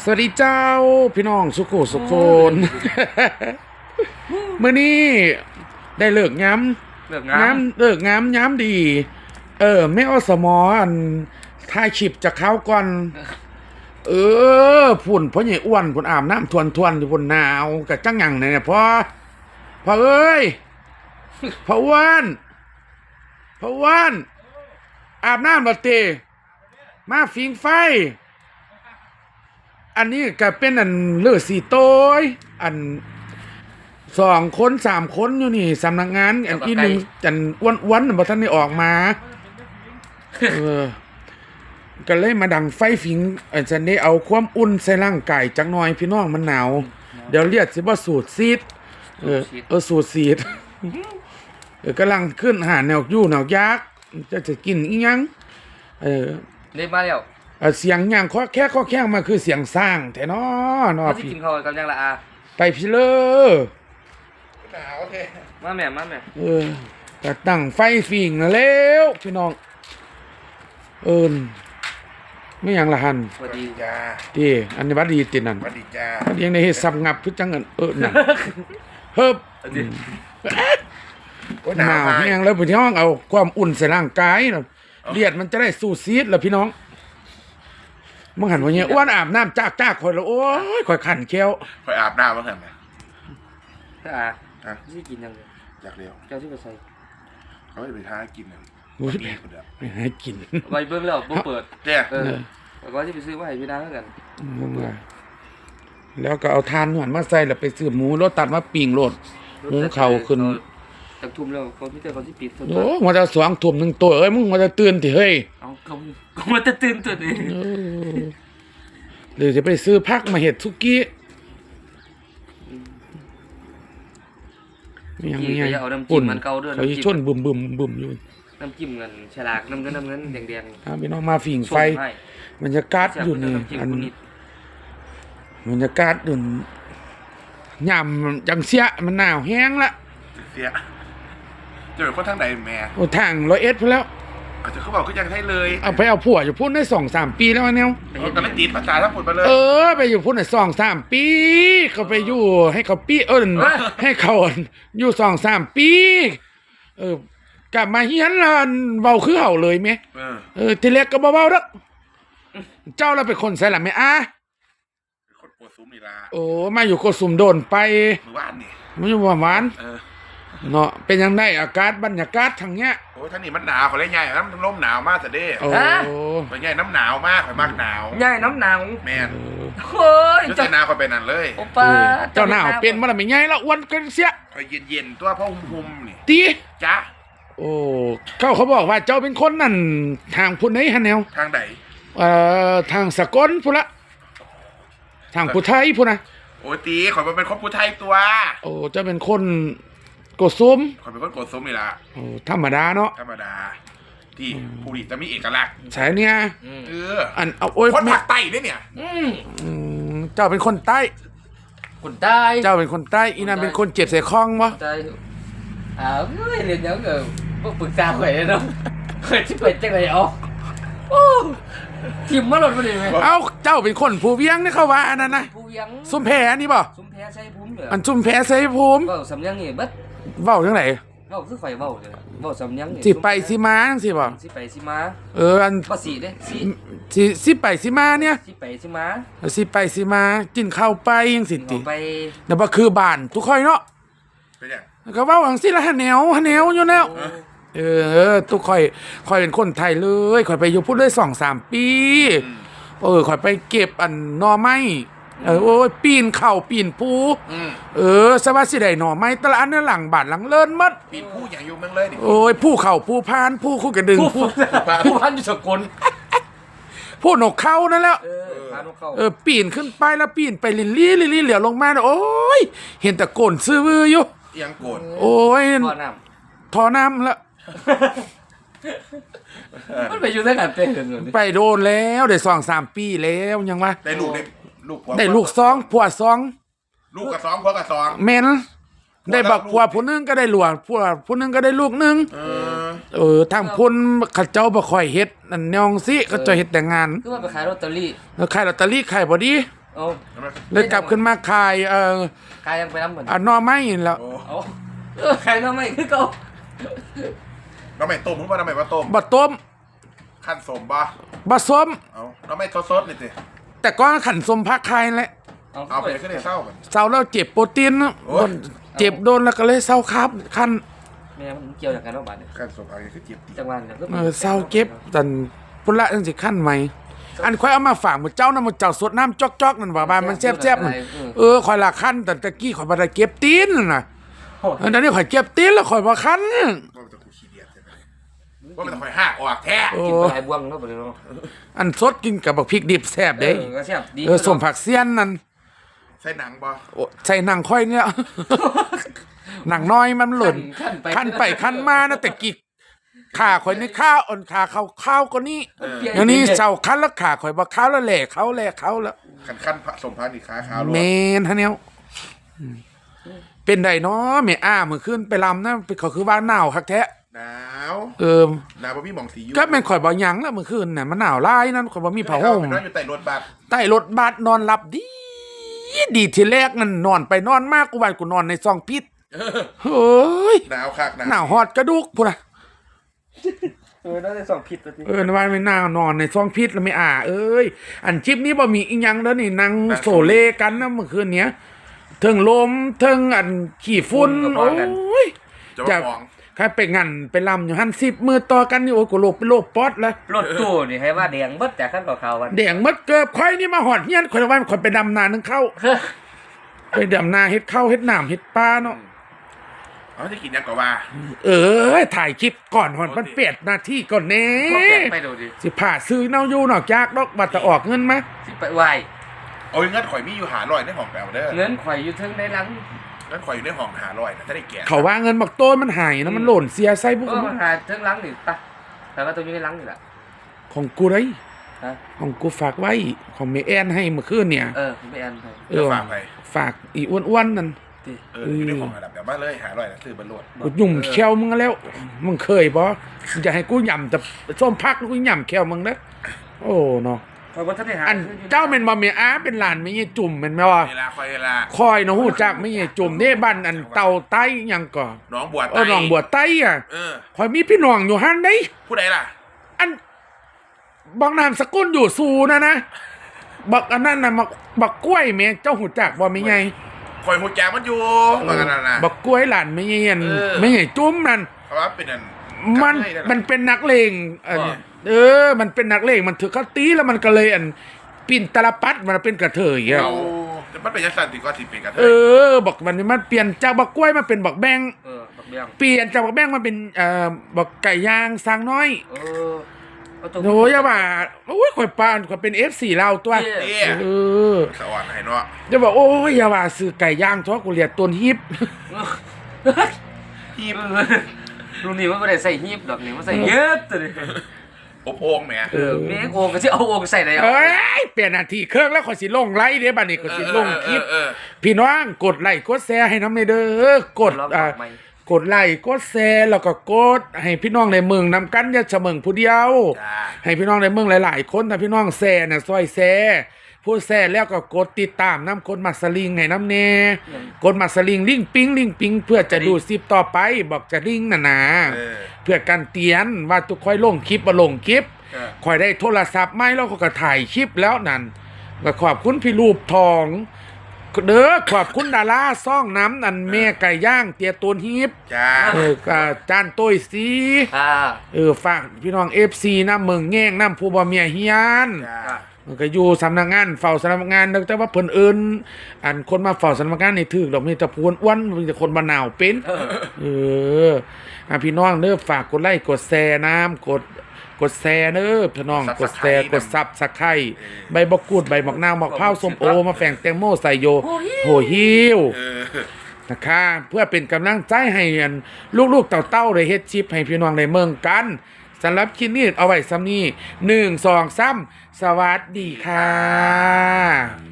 สวัสดีเจ้าพี่น้องสุขุสุขคนเมื่อนี้ได้เลิกย้ำเลือกงามย้ำเลิกย้ำย้ำดี เออไม่อสมออันถ่ายชิปจากเขาก่อน เออพุ่นเพราะใหญ่อ้วนพุ่นอาบน้ำทวนทวนอยู่พุ่นหนาวกับจังหยังเนี่ยพ่อพ่อเอ้ยพ่ออ้วนพ่ออ้วนอาบน้ำบัดเตมาฟิงไฟ อันนี้ก็เป็นอันเลือดสีโต้ยอันสองคนสามคนอยู่นี่สำนักงานอันที่หนึ่งอันอ้วนอ้วนๆบ่ท่านได้ออกมาเออก็เลยมาดังไฟฟิงอันฉันได้เอาความอุ่นใส่ร่างกายจักหน่อยพี่น้องมันหนาว เดี๋ยวเลียดสิบ่สูดซีดเออเออสูดซีดเออกำลังขึ้นหาแนวยู่แนวยักษ์จะจะกินอีหยังเออเล่นมาแล้ว เอ่อเสียงอย่างข้อแค่ข้อแข้งมาคือเสียงสร้างแต่นอเนอเขาที่พี่กินข้าวกันยังละอาไปพี่เลอหนาวเท่มาแม่มาแม่เออก็ตั้งไฟฟิงนะแล้วพี่น้อง เอินไม่หยังละหันสวัสดีจ้าดีอันนี้วัดดีตินั่นสวัสดีจ้าอันนี้ในเฮ็ดสับงับคือจังเงินเออนั่นเฮิบ สวัสดีโอ้ยหนาวมกแห้งแล้วพี่น้องเอาความอุ่นใส่ร่างกายน่ะเลียดมันจะได้สู้ซีดแล้วพี่น้อง มึงหันว่าเนี่ยอ้วนอาบน้ำจากจากคอยแล้วโอ้ยคอยขันเคี้ยวคอยอาบน้ำบ้างเถอะไหมถ้าอาอะที่กินยังเลยอยากเร็วเจ้าที่ไปใส่เขาจะไปท้ากินน่ะโอ้ยดีกว่าเดิมไม่ให้กินไปเบิ้งแล้วบ่เปิดเนี่ยเออแล้วก็ที่ไปซื้อมาให้พี่นางแล้วกันมึงว่าแล้วก็เอาทานหวนมาใส่แล้วไปซื้อหมูรถตัดมาปิ้งโลดหุงข้าวขึ้น จากทุ่มแล้วเขาที่เจอเขาที่ปิดตัวโอ้มันจะสว่างทุ่มหนึ่งตัวเอ้ยมึงมันจะตื่นที่เฮ้ยเอาเขาเขามาจะตื่นตัวนี้เออหรือจะไปซื้อพักมาเห็ดทุกี้ไม่ยังไม่กี่ยังก็อย่าเอาน้ำจิ้มมันเก่าด้วยเขาจะน้ำชจิ้นมบึมบึมบึมอยู่น้ำจิ้มเงินฉลากน้ำเงินน้ำเงินแดงถ้าพี่น้องมาฝิ่งๆไฟให้บรรยากาศอยู่นี่น้ำจิ้มอันคุณนิดบรรยากาศอยู่นี่ยำจังเสียมันหนาวแห้งละเสีย เจอคนทางใดแม่โอ้ทางร้อยเอ็ดพนแล้ว อาจจะเขาบอกก็ยังให้เลยเอาไปเอาผัวอยู่พุ่นได้สองสามปีแล้ววะเนี่ยเขาตอนนั้นติดภาษาทั้งหมดไปเลย เออ ไปอยู่พุ่นได้สองสามปี เขาไปอยู่ให้เขาปีเอิญให้เขาอยู่สองสามปี เออ กลับมาเฮียนลานเบาคือเห่าเลยไหมเออเออทีแรกก็เบาๆแล้วเจ้าเราเป็นคนใส่หลัไม่อะเป็นคนปวดซุ้มนี่ละโอ้มาอยู่โกสุมโดนไปมือว่านนี่ มันอยู่ประมาณเออ เนาะเป็นยังไงอากาศบรรยากาศทางเนี้ยโอ้ยท่างนี้มันหนาวขอเล่นใหญ่น้ำลมหนาวมากแต่เด้โอ้ขอใหญ่น้ำหนาวมากขอยมากหนาวย่ายน้ำหนาวแมนเฮ้ยชุดเจ้าใส่หนาวขอยเป็นนั่นเลยโอป้าเจ้าหน้าวเป็นมันไม่ไงแล้วอ้วนกันเสียขอยเย็นๆตัวพ่อหุ่มๆนี่ตีจ้าโอ้เขาเขาบอกว่าเจ้าเป็นคนนั่นทางพุ่นไหนฮะแนวทางไหนเอ่อทางสกลพุ่นละทางพุไทยพุ่นนะโอ้ยตีขอยมาเป็นคนผู้ไทยตัว โอ้เจ้าเป็นคน กดซุ้มขอยเป็นคนกดซุ้มนี่ละโอ้ธรรมดาเนาะธรรมดา ที่ผู้ดีจะมีเอกลักษณ์ใช่เนี่ยเอออันเอาโอ้ยคนแม่ภาคใต้ด้วยเนี่ยอืมอืมเจ้าเป็นคนใต้ คนใต้เจ้าเป็นคนใต้อีนั่นเป็นคนเจ็บใส่คล้องวะใช่อ้าวเฮ้ยเรียนยังเออพวกปรึกษาข่อยเลยเนาะเคยที่เป็นจังไรอ๋อโอ้ทิมมาหลดมาเลยไหมเอ้าเจ้าเป็นคนผู้เวียงนี่เขาว่าอันนั้นนะผู้ยังซุมแพนี่บ่ซุ้มแพ้ใช้ภูมิเหรออันซุมแพใส่ภูมิเว้าสำยังนี่เบัด เว้าจังไหนเว้าคือข่อยเว้าเลยเว้าสำยังนี่สิไปสิมาจังสิบ่สิไปสิมาเอออันภาษีเด้สิสิสิไปสิมาเนี่ยสิไปสิมาสิไปสิมากินข้าวไปจังสิติเอาไปแล้วบ่คือบ้านทุกค่อยเนาะเป็นอย่างแล้วก็เว้าจังสิละหะแนวหะแนวอยู่แล้วโอ้เออทุกค่อยค่อยเป็นคนไทยเลยค่อยไปอยู่พุ่นได้2-3ปีอืมเออข่อยไปเก็บอันหน่อไม้ เออโอ้ยปีนเข่าปีนภูอืมเออสวัสดิได้หน่อไม้แตละอันนั้นหลังบาดหลังเลินหมัดปีนผู้อย่างอยู่เมืองเลยนี่ โอ้ยผู้เข่าผู้พานผู้คู่กระดึงผู้ผู้ผู้พันอยู่สกลผู้หนกเข้านั่นแหล้ว เออพานกเข้าเออปีนขึ้นไปแล้วปีนไปลินลี่ลินลี่เหลียวลงมาเนี่ยโอ้ย เห็นแต่โกนซื้อวืออยู่ เอียงโกนโอ้ยพ่อน้ทอน้ำละำมันไปอยู่ตั้งแต่เป็นเงินไปโดนแล้วได้สองสามปีแล้วยังวะได้ลูกได้ ลูกผัวได้ลูกซองผัวซองลูกกับสองผัวกับสองเมนได้บักผัวผู้หนึงก็ได้หลวงผัวผู้หนึงก็ได้ลูกหนึงเออ เออทางพุ่นเขาเจ้าบ่ค่อยเฮ็ดนั่นแนวสิเขาเจ้าเฮ็ดแต่งานคือว่าไปขายลอตเตอรี่แล้วขายลอตเตอรี่ขายบ่ดีโอ้ใช่ไหมเลยกลับขึ้นมาขายเอ่อใครยังไปน้ำเหมือนอะหน่อไม้นี่แหล้วโอ้เอาเออใครน้ำไม่คือเก่าน้ำไม่ต้มมึงว่าน้ำไม่ว่าต้มบ่ต้มขั้นสมบ่บ่ส้มเอาน้ำไม่ซดๆนี่สิ แต่ก็ขันสมพักคายแหละเอาไปขึ้นในเศร้ากันเศร้าแล้วเจ็บโปรตีนเนอะโอ้ย เจ็บโดนแล้วก็เลยเศร้าครับคันแม่มันเกี่ยวจากกันว่าบาดเนี่ยขั้นสมอะไรคือเจ็บตีจังหวะเนี่ยก็เออเศร้าเก็บตันพุ่นละจังสิขั้นไหมอันค่อยเอามาฝากหมดเจ้านะหมดเจ้าสดน้ำจอกๆนั่นว่าบานมันแซ่บๆนั่นเออค่อยละขั้นแต่ตะกี้ข่อยบ่ได้เก็บตีนนั่นน่ะโอ้อันนี้ข่อยเก็บตีนแล้วข่อยบ่คัน ว่ามันจะคอยหักออกแท้โอ้กินไปหลายบวงแล้วบ่ได้เนาะอันสดกินกับบักพริกดิบแซ่บเอเด้อก็แซ่บดีเออสมผักเสี้ยนนั่นใส่หนังบ่โอ้ใส่หนังค่อยเนี่ย หนังน้อยมันหล่นขั้นไปขั้นไปขั้นมานะแต่กิกขาข่อยนี่ข้าวอ่อนขาเขาข้าวก็นี่เอออย่างนี้เจ้าขั้นแล้วขาข่อยบ่ข้าวแล้วแหล่เขาแหล่เขาแล้วขั้นขั้นผสมพันธุ์อีกขาขาวโลเมนฮะเนี่ยอืมเป็นไดเนาะแม่อ้ามือขึ้นไปลำนะไปเขาคือว่าหนาวคักแท้หนา วเออหนาวบ่มีหมองสีอยู่ก็แม่นข่อยบ่หยังแล้วมื้อคืนน่ะมันหนาวหลายนั่นข่อยบ่มีผ้าห่มไปนอนอยู่ใต้รถบัสใต้รถบัสนอนหลับดี ดีทีแรกนั่นนอนไปนอนมากกูว่ากูนอนในซองพิษเฮ้ยหนาวคักหนาวฮอดกระดูกพุ่นน่ะเออน่าจะสองผิดตัวจริงเออว่าไม่น่านอนในซองพิษแล้วไม่อ่า เอ้ย อันคลิปนี้บ่มีอีหยังแล้วนี่นั่งโซเลกันนะเมื่อคืนเนี้ยเทิงลมเทิงอันขี้ฝุ่นโอ้ยจะจะมาฟ้อง ใครไปงันไปลำอยู่หันสิบมือต่อกันนี่โอ้ยกูโลกเป็นโลกปอดแล้วรถตู้นี่ให้ว่าแดงเบิดจากขั้นต่อข่าววัน แดงมัดเกิบค่อยนี่มาหอดเฮียนค่อยว่าค่อยไปดำนานึงเข้า ไปดำนาเฮ็ดข้าวเฮ็ดน้ำเฮ็ดปลาเนาะเอาจะกินยังก็ว่าเออถ่ายคลิปก่อนหอนมันเป็ดนาทีก่อนแน่ก็เปลี่ยนไปดูดิสิผ่าซื้อเน่าอยู่นอกจากดอกบัตรจะออกเงินมาสิไปไหวเอาเงินข่อยมีอยู่หาลอยในห้องแปลวเด้อเงินข่อยอยู่เทึงในหลัง เงินข่อยอยู่ในห้องหาลอยนะถ้าได้แก่เขาว่าเงินบักโต้นมันหายนะมันหล่นเสียใส่บุกเออมันหาเทึงหลังนี่ปะแต่ว่าตัวอยู่ในหลังนี่แหละของกูได้ฮะของกูฝากไว้ของเมแอนให้เมื่อคืนเนี่ย เออผมไปอ่านไปเอจะอฝากไปฝากอีอ้วนๆนั่น ดิเอออยู่ในห้องระดับเดี๋ยวมาเลยหาลอยนะซื้อบรรลุกูยุ่มแควมึงแล้ว มึงเคยบ่จะให้กูย่ำแต่ส้มพักกูย่ำแควมึงนะโอ้เนาะ ข่อยบ่ทันได้หาอันเจ้าเป็นบ่เมียอาเป็นหลานไม่ยจุ่มเป็นแม่ว่าเวลาคอยเวลาคอยเนาะฮู้จักไม่ยจุ่มเด้บ้านอันเต่าไต้หยังก่อน้องบวชเออหนองบัวไต้อะเออคอยมีพี่น้องอยู่หั่นได้ผู้ใดล่ะ อันบักนามสกุลอยู่สูนะนะบักอันนั้นน่ะบักบักกล้วยแม่เจ้าฮู้จักบ่แม่ใหญ่คอยหัวแจมันอยู่เหมือนกันนั่นนะบักกล้วยหลานไม่ใหญ่อันเออไม่ใหญ่จุ่มนั่นเขาว่าเป็นอันมันกระเทยะมันเป็นนักเลงอันว่า เออ มันเป็นนักเลงมันถือเขาตีแล้วมันก็เลยอันปิ่นตาลปัดมันเป็นกระเทยอะเอาแต่มันเป็นยักษ์สันติก็สิเป็นกระเทเอยอบอกมันมันเปลี่ยนจากบักกล้วยมาเป็นบักแบง เออบักเบี้ยงเปลี่ยนจากบักแบงมาเป็นเอ่อบักไก่ย่างสร้างน้อยเออเอาตัวโอ้ยอย่าว่าโอ้ยข่อยปานข่อยเป็น F4 เราตัวเย้เนี่ยเออสวรรค์ให้เนาะจะบอกโอ้ยอย่าว่าซื้อไก่ย่างท้อกูเรียกต้นฮิป ฮีบลุงนี่มันไม่ได้ใส่ฮีบดอกนี่มันใส่เยอะตัวนี้ อบโอ่งแหมเออเมฆโอ่งก็จะเอาโอ่งใส่ไหนเอาเอ้ยเปลี่ยนนาทีเครื่องแล้วข่อยสิลงไลฟ์เด้บัดนี้ข่อยสิลงคลิปเออเออพี่น้องกดไลค์กดแชร์ให้น้ำในเด้อกดรอบอ่าใหม่กดไลค์กดแชร์แล้วก็กด ให้พี่น้องในเมืองนำกันอย่าเฉมิงผู้เดียว จ้า ให้พี่น้องในเมืองหลาย ๆ คนถ้าพี่น้องแชร์น่ะซอยแชร์ ผู้แชร์แล้วก็กดติดตามน้ำกดมัสลิงให้น้ำแน่กดมัสลิงลิงปิงลิงปิง เพื่อจะดูซิปต่อไปบอกจะลิงน่ะนะเออ เพื่อกันเตียนว่าทุกค่อยลงคลิปมาลงคลิป เออ คอยได้โทรศัพท์ไหมแล้วก็ถ่ายคลิปแล้วนั่นก็ขอบคุณพี่รูปทอง เด้อขอบคุณดาราซ่องน้ำนันแม่ไก่ย่างเตียตูนฮิปจ้า เออก็จานต้ยสีอ่าเออฝากพี่น้องเอฟซีน้ำเมืองแง่งน้ำผู้บ่เมียเฮียน จ้ามัน ก็อยู่สำนักงานเฝ้าสำนักงานแต่ว่าเพิ่นเอิ้นอันคนมาเฝ้าสำนักงานนี่ถึกดอกมีแต่พวนอ้วนมีแต่คนบ้านนาวเป็นเออเอออะพี่น้องเด้อฝากกดไลค์กดแชร์น้ำกดกดแชร์เด้อพี่น้องกดแชร์กดซับสไครใบบักกูดใบบักนาวบักพร้าวส้มโอมาแฝงแตงโมใส่โยโหหิวเออนะคะเพื่อเป็นกำลังใจให้อันลูกๆเต่าๆได้เฮ็ดชิปให้พี่น้องในเมืองกัน สำหรับคลิปนี้เอาไว้ซ้ำนี้หนึ่งสองซ้ำสวัสดีค่ะ